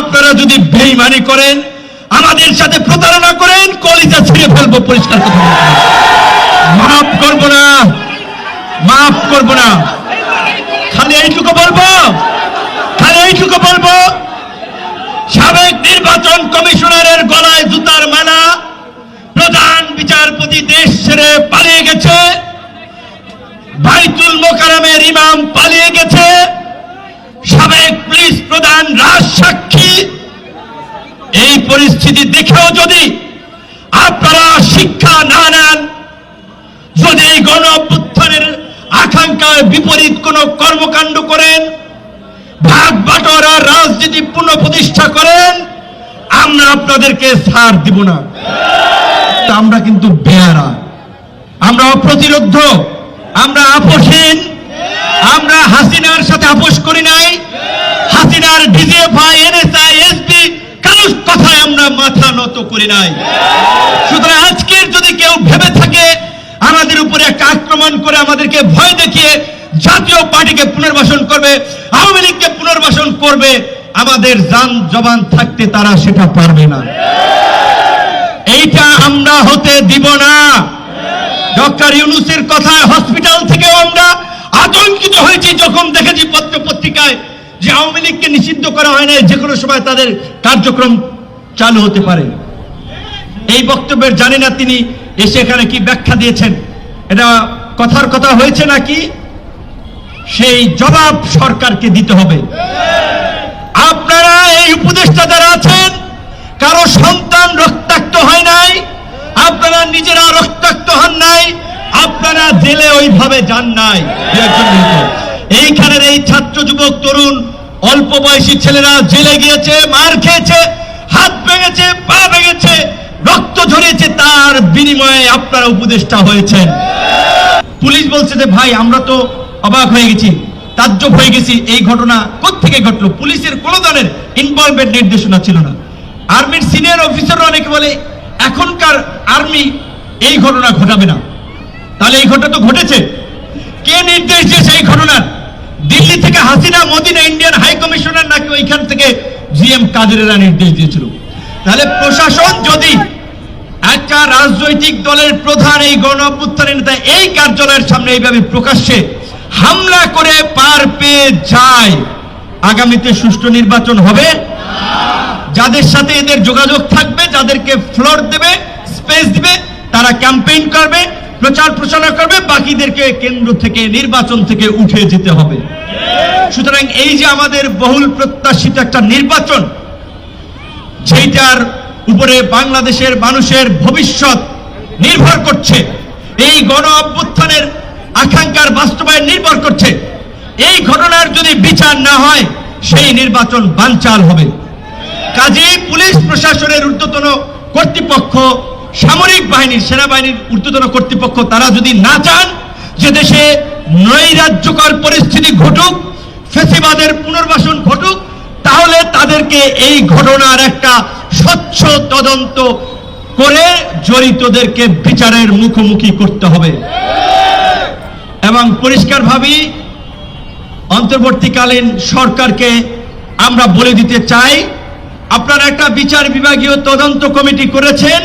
আপনারা যদি বেইমানি করেন, আমাদের সাথে প্রতারণা করেন, কলিজা ছিঁড়ে ফেলব, পরিষ্কার কথা মাফ করব না, মাফ করব না। খালি এইটুকু বলব, খালি এইটুকু বলব। সাবেক নির্বাচন কমিশনারের গলায় জুতার মালা, প্রধান বিচারপতি দেশ ছেড়ে পালিয়ে গেছে। বাইতুল মোকারামের ইমাম পালিয়ে গেছে। সাবেক পুলিশ প্রধান রাজ পরিস্থিতি দেখেও যদি আপনারা শিক্ষা না নেন, যদি এই গণ আকাঙ্ক্ষার বিপরীত কোন কর্মকাণ্ড করেন, ভাগ বাটোয়ারা রাজনীতি পুনঃপ্রতিষ্ঠা করেন, আমরা আপনাদেরকে ছাড় দিব না। আমরা কিন্তু বেয়ারা। আমরা অপ্রতিরোধ। আমরা আপোষহীন। আমরা হাসিনার সাথে আপোষ করি নাই। হাসিনার ডিজে কথায় আমরা নত করি নাই। সুতরাং আজকের যদি কেউ ভেবে থাকে, আমাদের উপরে একটা আক্রমণ করে আমাদেরকে ভয় দেখিয়ে জাতীয় পার্টিকে পুনর্বাসন করবে, আওয়ামী লীগকে পুনর্বাসন করবে, আমাদের জান জবান থাকতে তারা সেটা পারবে না। এইটা আমরা হতে দিব না। ডক্টর ইউনুসের কথায় হসপিটাল থেকেও আমরা আতঙ্কিত হয়েছি, যখন দেখেছি পত্র পত্রিকায় যে আওয়ামী লীগকে নিষিদ্ধ করা হয় না যে কোনো সময় তাদের কার্যক্রম চালু হতে পারে। এই বক্তব্যের জানি না তিনি এসে এখানে কি ব্যাখ্যা দিয়েছেন। এটা কথার কথা হয়েছে নাকি? সেই জবাব সরকারকে দিতে হবে। আপনারা এই উপদেষ্টা যারা আছেন, কারও সন্তান রক্তাক্ত হয় নাই, আপনারা নিজেরা রক্তাক্ত হন নাই, আপনারা জেলে ওইভাবে যান নাই। এইখানের এই ছাত্র যুবক, তরুণ, অল্প বয়সী ছেলেরা জেলে গিয়েছে, মার খেয়েছে হাত ভেঙেছে, পা ভেঙেছে, রক্ত ঝরিয়েছে তার বিনিময়ে আপনারা উপদেষ্টা হয়েছেন। পুলিশ বলছে যে, ভাই, আমরা তো অবাক হয়ে গেছি, তাজ্জব হয়ে গেছি, এই ঘটনা কোত্থেকে ঘটলো? পুলিশের কোন ধরনের ইনভলভমেন্ট নির্দেশনা ছিল না। আর্মির সিনিয়র অফিসাররা অনেকে বলে, এখনকার আর্মি এই ঘটনা ঘটাবে না। তাহলে এই ঘটনা তো ঘটেছে। কে নির্দেশ দিয়েছে এই ঘটনার? দিল্লি থেকে Hasina, Madina Indian high commissioner নাকি ওইখান থেকে জিএম কাদেরেরা নির্দেশ দিয়েছিল? তাহলে প্রশাসন যদি একটা রাজনৈতিক দলের প্রধান এই গণ নেতা এই কার্যালয়ের সামনে এইভাবে প্রকাশ্যে হামলা করে পার পেয়ে যায়, আগামীতে সুষ্ঠু নির্বাচন হবে। যাদের সাথে এদের যোগাযোগ থাকবে, যাদেরকে ফ্লোর দেবে স্পেস দিবে, তারা ক্যাম্পেইন করবে, প্রচার প্রচারণা করবে, বাকিদেরকে কেন্দ্র থেকে, নির্বাচন থেকে উঠে যেতে হবে। সুতরাং এই যে আমাদের বহুল প্রত্যাশিত একটা নির্বাচন যেটার উপরে বাংলাদেশের মানুষের ভবিষ্যৎ নির্ভর করছে। এই গণ অভ্যুত্থানের আকাঙ্ক্ষার বাস্তবায়ন নির্ভর করছে। এই ঘটনার যদি বিচার না হয়, সেই নির্বাচন বানচাল হবে। কাজেই পুলিশ প্রশাসনের ঊর্ধ্বতন কর্তৃপক্ষ, সামরিক বাহিনীর, সেনাবাহিনীর ঊর্ধ্বতন কর্তৃপক্ষ, তারা যদি না চান যে দেশে নৈরাজ্যকর পরিস্থিতি ঘটুক, ফেসিবাদের পুনর্বাসন ঘটুক তাহলে তাদেরকে এই ঘটনার একটা স্বচ্ছ তদন্ত করে জড়িতদেরকে বিচারের মুখোমুখি করতে হবে। এবং পরিষ্কারভাবেই অন্তর্বর্তীকালীন সরকারকে আমরা বলে দিতে চাই, আপনারা একটা বিচার বিভাগীয় তদন্ত কমিটি করেছেন,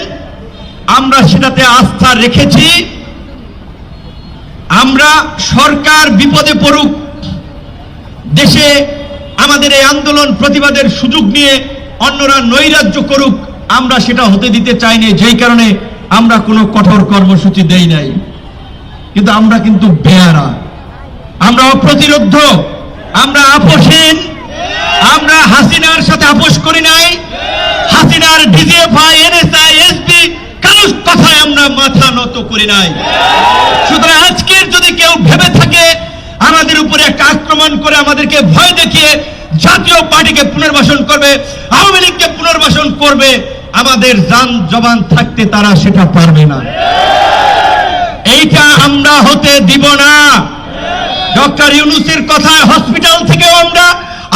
আমরা সেটাতে আস্থা রেখেছি। আমরা সরকার বিপদে পড়ুক, দেশে আমাদের এই আন্দোলন প্রতিবাদের সুযোগ নিয়ে অন্যরা নৈরাজ্য করুক, আমরা সেটা হতে দিতে চাইনি যেই কারণে আমরা কোনো কঠোর কর্মসূচি দেই নাই। কিন্তু আমরা কিন্তু বেয়ারা। আমরা অপ্রতিরোধ। আমরা আপোষহীন। আমরা হাসিনার সাথে আপোষ করি নাই। হাসিনার ডিজিএফআই, এনএসআই, এসপি, কারোর কথায় আমরা মাথা নত করি নাই সুতরাং আজকের যদি কেউ ভেবে থাকে আমাদের উপরে একটা আক্রমণ করে আমাদেরকে ভয় দেখিয়ে জাতীয় পার্টিকে পুনর্বাসন করবে, আওয়ামী লীগকে পুনর্বাসন করবে, আমাদের জান জবান থাকতে তারা সেটা পারবে না। এইটা আমরা হতে দিব না। ডক্টর ইউনুসের কথায় হসপিটাল থেকেও আমরা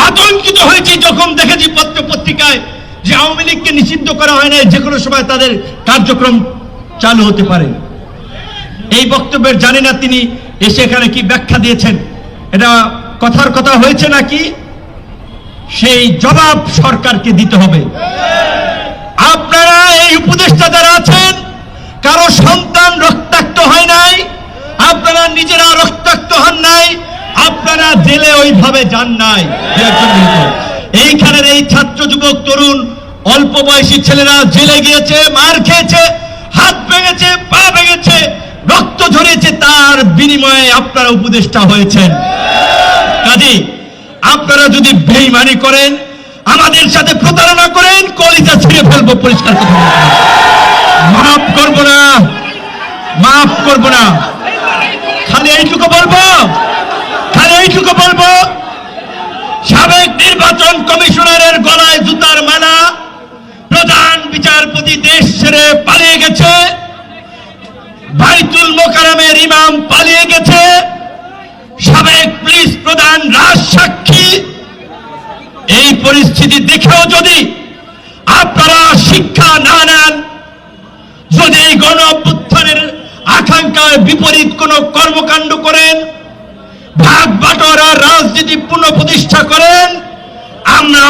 আতঙ্কিত হয়েছি, যখন দেখেছি পত্র পত্রিকায় যে আওয়ামী লীগকে নিষিদ্ধ করা হয় না যে কোনো সময় তাদের কার্যক্রম চালু হতে পারে। এই বক্তব্যের জানি না তিনি এসে এখানে কি ব্যাখ্যা দিয়েছেন। এটা কথার কথা হয়েছে নাকি? সেই জবাব সরকারকে দিতে হবে। আপনারা এই উপদেষ্টা যারা আছেন, কারও সন্তান রক্তাক্ত হয় নাই, আপনারা নিজেরা রক্তাক্ত হন নাই, আপনারা জেলে ওইভাবে যান নাই। এইখানের এই ছাত্র যুবক, তরুণ, অল্প বয়সী ছেলেরা জেলে গিয়েছে, মার খেয়েছে, হাত ভেঙেছে, পা ভেঙেছে রক্ত ঝরেছে তার বিনিময়ে আপনারা উপদেষ্টা হয়েছেন। কাজী আপনারা যদি বেইমানি করেন, আমাদের সাথে প্রতারণা করেন, কলিজা ছিঁড়ে ফেলব, পরিষ্কার কথা মাফ করব না, মাফ করব না। খালি এইটুকু বলব, খালি এইটুকু বলব। সাবেক নির্বাচন কমিশনারের গলায় জুতার মালা প্রধান বিচারপতি দেশ ছেড়ে পালিয়ে গেছে। বাইতুল মোকারমের ইমাম পালিয়ে গেছে। সাবেক পুলিশ প্রধান রাজ সাক্ষী। এই পরিস্থিতি দেখেও যদি আপনারা শিক্ষা না নেন, যদি এই গণ অভ্যুত্থানের আকাঙ্ক্ষার বিপরীত কোন কর্মকাণ্ড করেন, ভাগ বাটোয়ারা রাজনীতি পুনঃপ্রতিষ্ঠা করেন, আমরা